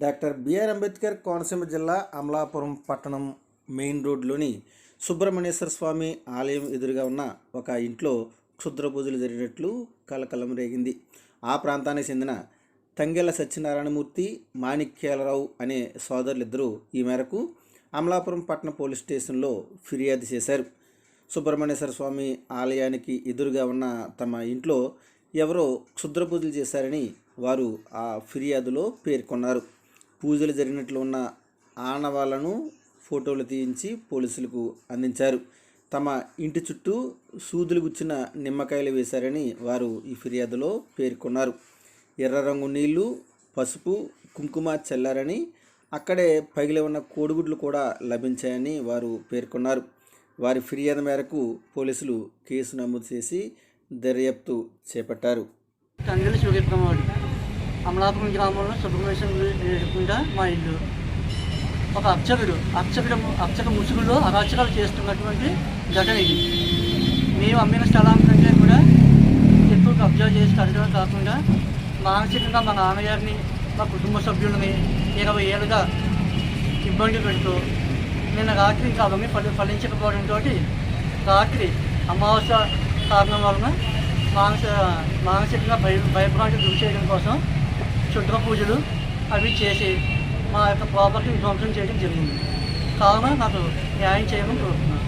Doctor BR Ambedkar Konaseema జిల్లా అమలాపురం పట్టణం main రోడ్లోని సుబ్రహ్మణ్యేశ్వర స్వామి ఆలయం ఎదురుగా ఉన్న ఒక ఇంట్లో క్షుద్ర పూజలు జరిగినట్లు కలకలం రేగింది. ఆ ప్రాంతానికి చెందిన తంగెల సత్యనారాయణమూర్తి మాణిక్యాలరావు అనే సోదరులిద్దరూ ఈ మేరకు అమలాపురం పట్టణ పోలీస్ స్టేషన్లో ఫిర్యాదు చేశారు. సుబ్రహ్మణ్యేశ్వర స్వామి ఆలయానికి ఎదురుగా ఉన్న తమ ఇంట్లో ఎవరో క్షుద్ర పూజలు చేశారని వారు ఆ ఫిర్యాదులో పేర్కొన్నారు. పూజలు జరిగినట్లు ఉన్న ఆనవాళ్ళను ఫోటోలు తీయించి పోలీసులకు అందించారు. తమ ఇంటి చుట్టూ సూదులు గుచ్చిన నిమ్మకాయలు వేశారని వారు ఈ ఫిర్యాదులో పేర్కొన్నారు. ఎర్ర రంగు నీళ్ళు పసుపు కుంకుమ చల్లారని అక్కడే పగిలి ఉన్న కోడిగుడ్లు కూడా లభించాయని వారు పేర్కొన్నారు. వారి ఫిర్యాదు మేరకు పోలీసులు కేసు నమోదు చేసి దర్యాప్తు చేపట్టారు. తండ్రి అమలాపురం గ్రామంలో సుబ్రహ్మణ్యం ఎదుర్కొంటా మా ఇల్లు. ఒక అర్చకుడు అర్చకుడు అర్చక ముసుగులో అరాచకాలు చేస్తున్నటువంటి ఘటన ఇది. మేము అమ్మిన స్థలం కంటే కూడా ఎక్కువ కబ్జా చేసి కట్టడం కాకుండా మానసికంగా మా నాన్నగారిని మా కుటుంబ సభ్యులని ఇరవై ఏళ్ళుగా ఇబ్బంది పెడుతూ నిన్న రాత్రి ఇంకా అవన్నీ ఫలి ఫలించకపోవడంతో రాత్రి అమావాస్య కారణం వలన మానసిక మానసికంగా భయ భయభ్రాంతి గురి చేయడం కోసం చుట్ట పూజలు అవి చేసి మా యొక్క ప్రాపర్టీని ధ్వంసం చేయడం జరిగింది. కావున నాకు న్యాయం చేయమని కోరుతున్నాను.